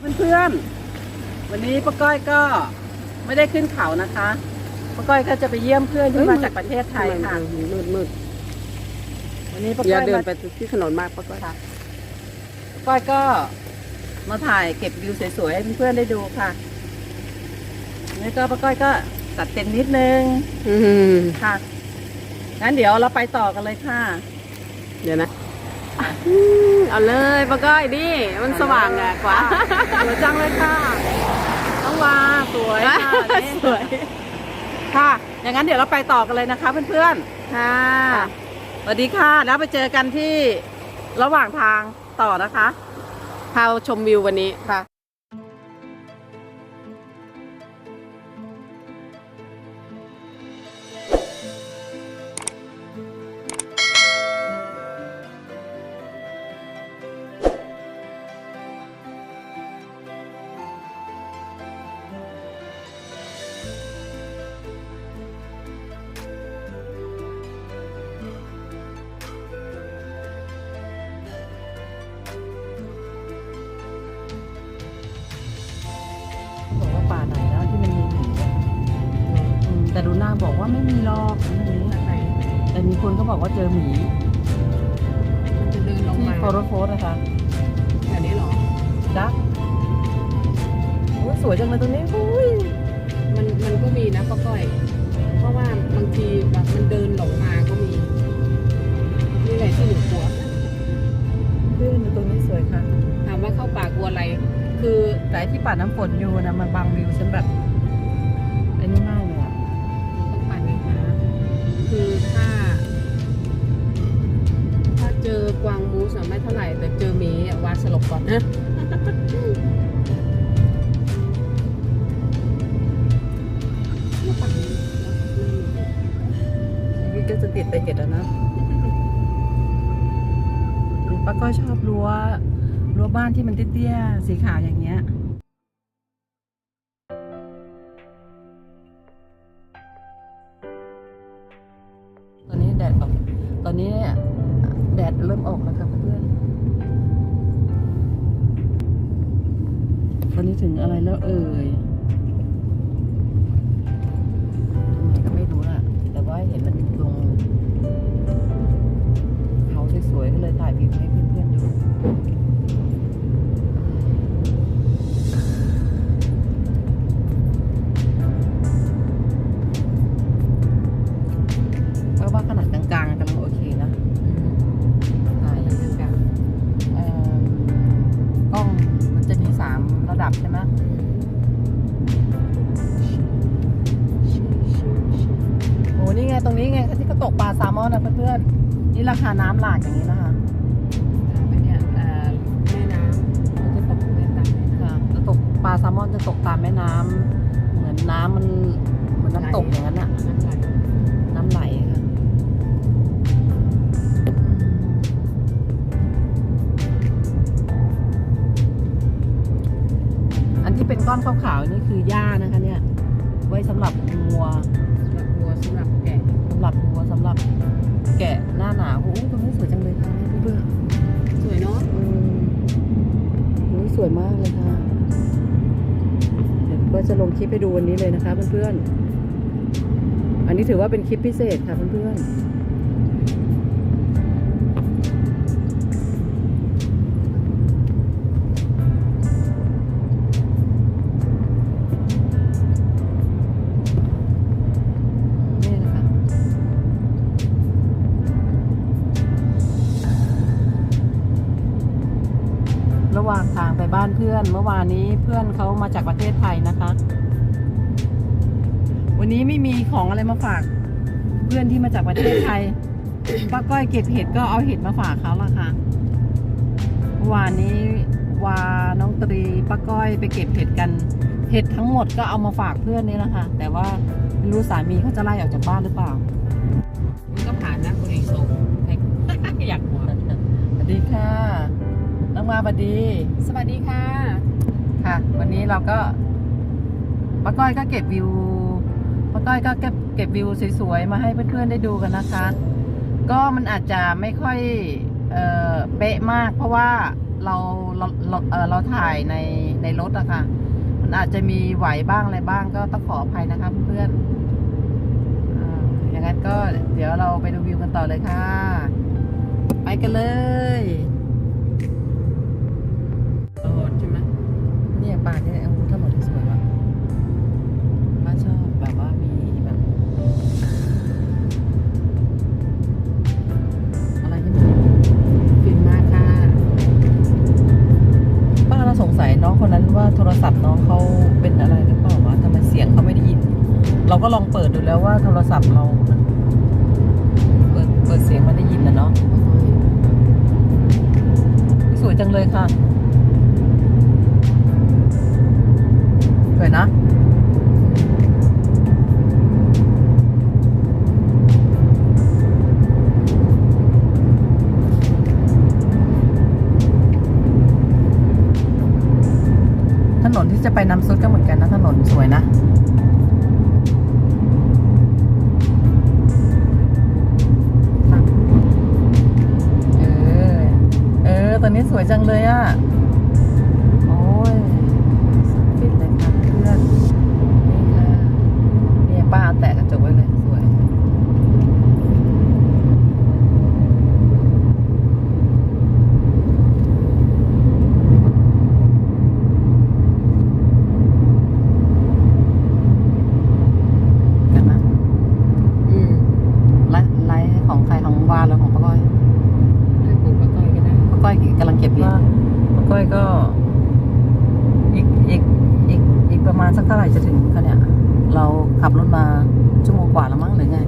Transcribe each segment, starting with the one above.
เพื่อนๆ วันนี้ป้าก้อยก็ไม่ได้ขึ้นเขานะคะป้าก้อยก็จะไปเยี่ยมเพื่อนที่มาจากประเทศไทยค่ะมืดมืดวันนี้ป้าอย่าก้อยเดินมาไปที่ถนนมากป้าก้อยป้าก้อยก็มาถ่ายเก็บวิวสวยๆให้เพื่อนๆได้ดูค่ะนี่ก็ป้าก้อยก็ตัดเต็มนิดนึงอืมค่ะงั้นเดี๋ยวเราไปต่อกันเลยค่ะ เดี๋ยวนะอืม เอาเลยป้าก้อยดิมันสว่างอะกว่าสวยจังเลยค่ะน้องวาสวยค่ะนี่สวย ค่ะ อย่างนั้นเดี๋ยวเราไปต่อกันเลยนะคะเพื่อนๆ ค่ะสวัสดีค่ะแล้วไปเจอกันที่ระหว่างทางต่อนะคะพาชมวิววันนี้ค่ะาป่าไหนแล้วที่มันมีหมีอะอืมแต่ดูหน้าบอกว่าไม่มีหรอกไม่มีแต่มีคนก็บอกว่าเจอหมีมันจะเดินลงที่มาโฟโรโฟสนะคะแบบนี้เหรอ ดักโอ้ยสวยจังเลยตรงนี้อุ้ยมันมันก็มีนะป้าก้อย เพราะว่าบางทีแบบมันเดินหลงมาก็มีนี่แหละที่หนูกลัวเพื่อนดูตรงนี้สวยค่ะถามว่าเข้าป่ากลัวอะไร คือแต่ที่ป่าน้ำฝนอยู่นะมันบังวิวฉันแบบอ้นี่มากเลยอะต้องปั่นไงคะคือถ้า ถ้าเจอกวางมูสไม่เท่าไหร่ แต่เจอหมีอะวาดสลบก่อนนะก็จะติดแต่เห็ดแล้วนะป้าก็ชอบรั้ว รั้วบ้านที่มันเตี้ยๆสีขาวอย่างเงี้ยตอนนี้แดดออกตอนนี้แดดเริ่มออกแล้วค่ะเพื่อนตอนนี้ถึงอะไรแล้วเอ่ยตรงไหนก็ไม่รู้อะแต่ว่าเห็นมันตรงเขาสวยๆก็เลยถ่ายวิวให้เพื่อนๆดู ระดับใช่ไหมโอ้นี่ไงตรงนี้ไงที่เขาตกปลาแซลมอนนะเพื่อนๆ นี่ราคาน้ำหลากอย่างนี้นะคะไปเนี่ยเอ่อแม่น้ำมันจะตกแม่ตามแม่น้ค่ะจะตกปลาแซลมอนจะตกตามแม่น้ำเหมือนน้ำมันเหมือนน้ำตกอย่างนั้นอะ หญ้านะคะเนี่ย ไว้สำหรับวัวสำหรับวัวสำหรับแกะสำหรับวัวสำหรับแกะหน้าหนาวโอ้โหตรงนี้สวยจังเลยค่ะเพื่อนสวยเนาะๆอืมโอ้ยสวยมากเลยค่ะเดี๋ยวก็จะลงคลิปให้ดูวันนี้เลยนะคะเพื่อนๆอันนี้ถือว่าเป็นคลิปพิเศษค่ะเพื่อนๆ ระหว่างทางไปบ้านเพื่อนเมื่อวานนี้เพื่อนเขามาจากประเทศไทยนะคะ วันนี้ไม่มีของอะไรมาฝาก เพื่อนที่มาจากประเทศไทยป้าก้อยเก็บเห็ดก็เอาเห็ดมาฝากเขาละค่ะเมื่อวานนี้วาน้องตรีป้าก้อยไปเก็บเห็ดกัน เห็ดทั้งหมดก็เอามาฝากเพื่อนนี่แหละค่ะแต่ว่าไม่รู้สามีเขาจะไล่ออกจากบ้านหรือเปล่า สวัสดีสวัสดีค่ะ ค่ะ วันนี้เราก็ป้าก้อยก็เก็บวิวป้าก้อยก็เก็บเก็บวิวสวยๆมาให้เพื่อนๆได้ดูกันนะคะ ก็มันอาจจะไม่ค่อยเอ่อเป๊ะมาก เพราะว่าเราเราเราเออเราถ่ายในในรถอะค่ะ มันอาจจะมีไหวบ้างอะไรบ้างก็ต้องขออภัยนะคะเพื่อนๆอ่าอย่างนั้นก็เดี๋ยวเราไปดูวิวกันต่อเลยค่ะ ไปกันเลย เนี่ยป่าเนี่ยเอาถนนสวยว่ะป้าชอบแบบว่ามีแบบ อะไรที่มันฟินมากค่ะป้าเราสงสัยน้องคนนั้นว่าโทรศัพท์น้องเขาเป็นอะไรหรือเปล่าวะทำไมเสียงเขาไม่ได้ยิน เราก็ลองเปิดดูแล้วว่าโทรศัพท์เรามันเปิดเปิดเสียงมันได้ยินนะเนาะสวยจังเลยค่ะ สวยนะถนนที่จะไปน้ำซุดก็เหมือนกันนะถนนสวยนะเออเออตอนนี้สวยจังเลยอะ่ะ เอาแตะกระจกไว้เลยสวยกันนะอืมไลฟ์ไลฟ์ของใครของวานหรือของป้าก้อยให้ของป้าก้อยก็ได้ป้าก้อยกำลังเก็บเหรียญป้าก้อยก็ อีกอีกอีกอีกประมาณสักเท่าไหร่จะถึงคะเนี่ย เราขับรถมาชั่วโมงกว่าแล้วมั้งหรือไง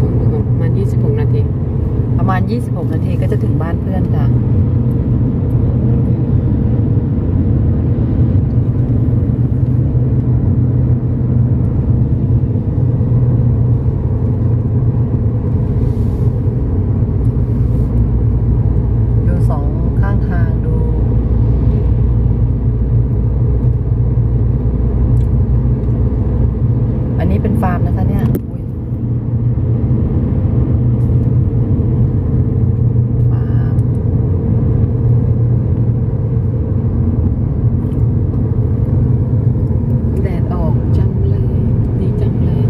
ต้องดูก่อนประมาณ 26 นาที ประมาณ 26 นาทีก็จะถึงบ้านเพื่อนค่ะ ดูสองข้างทางดู อันนี้เป็นฟาร์มนะคะเนี่ยอุ๊ยฟาร์ม แดดออกจังเลย ดีจังเลย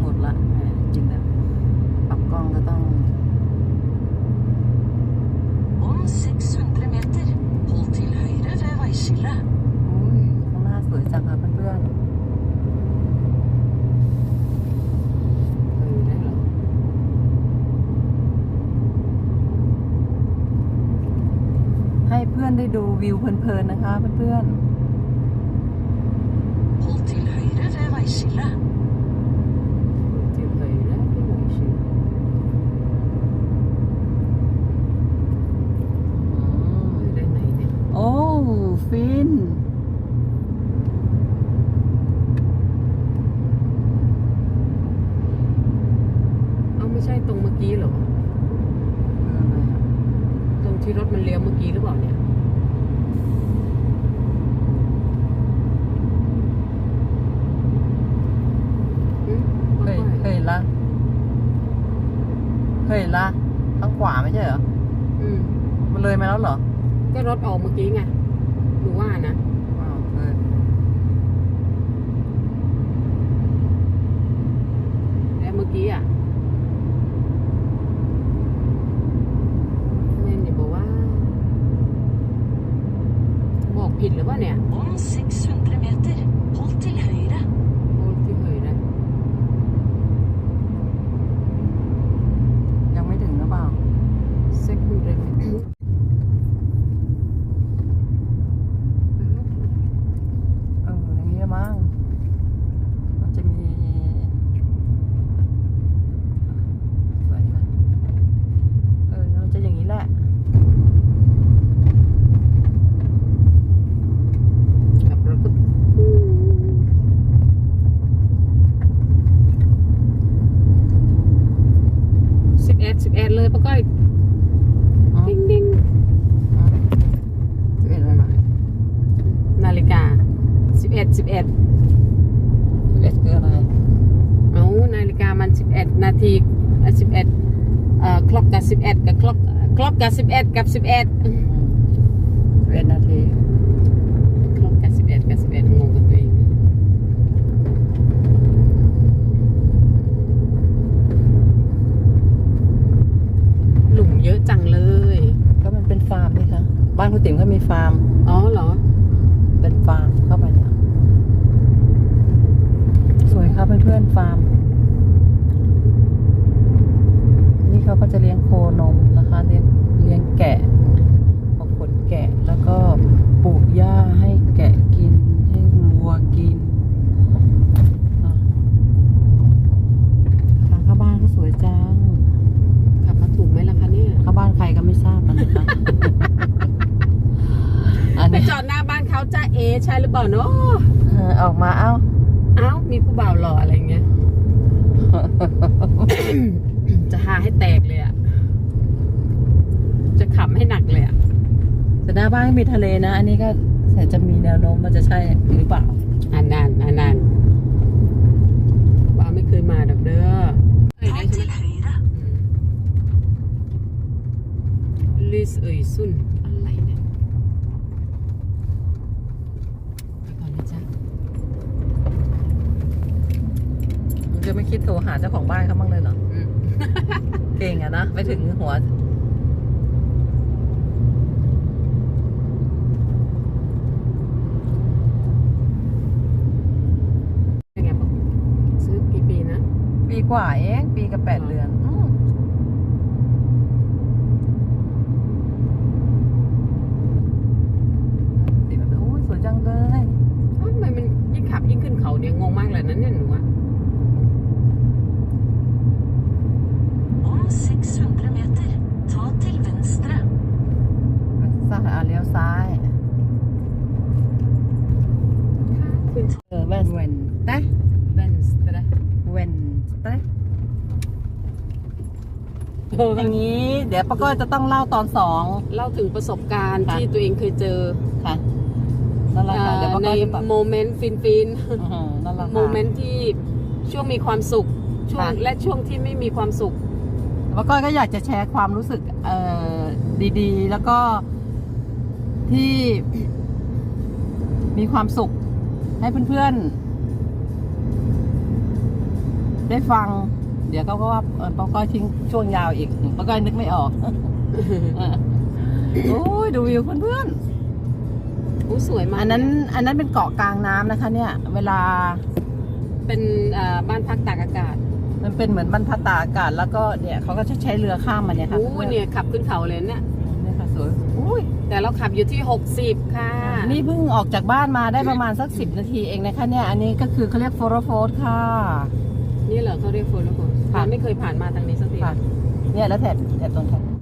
หมดละแหมจริงนะปรับกล้องก็ต้อง Om 600 meter, hold til høyre ved veiskillet. อุ้ยข้างหน้าสวยจังค่ะเพื่อน เออได้เหรอ ๆ ให้เพื่อนได้ดูวิว เพลินนะคะเพื่อน til høyre ved veiskillet. ที่เคยแล้วที่ไหนชิ ๆ เออได้ไหนเนี่ย โอ้ฟิน เอาไม่ใช่ตรงเมื่อกี้เหรอ ตรงที่รถมันเลี้ยวเมื่อกี้หรือเปล่าเนี่ย อืม เคยเคยเห็นละเคยเห็นละทาง ขวาไม่ใช่เหรอ อืมมันเลยมาแล้วเหรอก็รถออกเมื่อกี้ไงหนูว่านะ อ้าวเออแล้วเมื่อกี้อะแม่เนี่ยบอกว่า บอกผิดหรือเปล่าเนี่ย Om 600 meter, 11 คืออะไร เอานาฬิกามัน 11 นาที11เอ่อคล็อกกับ 11 กับคล็อกคล็อกกับ 11 กับ 11 11 นาทีคล็อกกับ 11 กับ 11งงกับตัวเองหลุมเยอะจังเลย ก็มันเป็นฟาร์มนี่คะบ้านคุณติ๋มก็มีฟาร์ม อ๋อเหรอ เป็นฟาร์มเข้าไป นี่ยสวยครับเพื่อนๆฟาร์ม นี่เขาก็จะเลี้ยงโคนมนะคะเลี้ยงเลี้ยงแกะเอาขนแกะแล้วก็ปลูกหญ้าให้แกะกิน ให้วัวกินอะทางเข้าบ้านก็สวยจังขับมาถูกไหมล่ะคะเนี่ยเข้าบ้านใครก็ไม่ทราบนะคะอันไปนี้จอดหน้าบ้านเขาจ้าเอใช่หรือเปล่าเนาะเออออกมาเอ้าเอ้ามีผู้บ่าวหล่ออะไรเงี้ย จะหาให้แตกเลยอะจะขำให้หนักเลยอะแต่หน้าบ้านก็มีทะเลนะ อันนี้ก็แต่จะมีแนวโน้มมันจะใช่หรือเปล่า อันนั้นอันนั้นว่าไม่เคยมาดับเด้อเอ้ยได้ Ta ใช่ไหม til høyre. ลิสเอ่ยซุนอะไรเนี่ยไปก่อนนะจ๊ะ มันจะไม่คิดโทรหาเจ้าของบ้านเขาบ้างเลยเหรอ อืม เก่งอะนะ ไปถึง หัว เป็นไงบอกซื้อกี่ปีนะ ปีกว่าเอง ปีกับแปดเดือนอืมติดแบบโอ้ยสวยจังเลย เอ้าทำไมมันยิ่งขับยิ่งขึ้นเขาเนี่ยงงมากเลยนะเนี่ยหนูอะ Om 600 meter, ta til venstre. ซ้ายอะเลี้ยวซ้าย ขึ้น เออแว่นเวนเต้ เบนส์ไปได้ เวนเต้ อย่างนี้เดี๋ยวป้าก้อยจะต้องเล่าตอนสองเล่าถึงประสบการณ์ค่ะที่ตัวเองเคยเจอค่ะนั่นแหละค่ะเดี๋ยวป้าในก้อยจะแบบโมเมนต์ฟินฟินอื้อหือนั่นแหละๆค่ะโมเมนต์ที่ช่วงมีความสุขช่วงค่ะและช่วงที่ไม่มีความสุขป้าก้อยก็อยากจะแชร์ความรู้สึกเอ่อดีๆ แล้วก็ที่มีความสุขให้เพื่อนๆ ได้ฟัง เดี๋ยวเขาก็ว่าเออป้าก้อยทิ้งช่วงยาวอีกป้าก้อยนึกไม่ออกโอ้ยดูวิวเพื่อนอู้สวยๆมากอันนั้น อันนั้นเป็นเกาะกลางน้ำนะคะ เนี่ย เวลา เป็นอ่าบ้านพักตากอากาศมันเป็นเหมือนบรรพัดตากอากาศแล้วก็เนี่ยเขาก็จะใช้เรือข้ามมาเนี่ยค่ะอู้เนี่ยขับขึ้นเขาเลยเนี่ย เนี่ยค่ะสวยอุ้ยแต่เราขับอยู่ที่ 60 ค่ะ นี่เพิ่งออกจากบ้านมาได้ประมาณสักสิบนาทีเองนะคะเนี่ย อันนี้ก็คือเขาเรียกโฟโรโฟสค่ะ นี่เหรอเขาเรียกโฟล์โฟล์ค่ะไม่เคยผ่านมาทางนี้สักที ค่ะเนี่ยแล้วแถบแถบตรงแถบ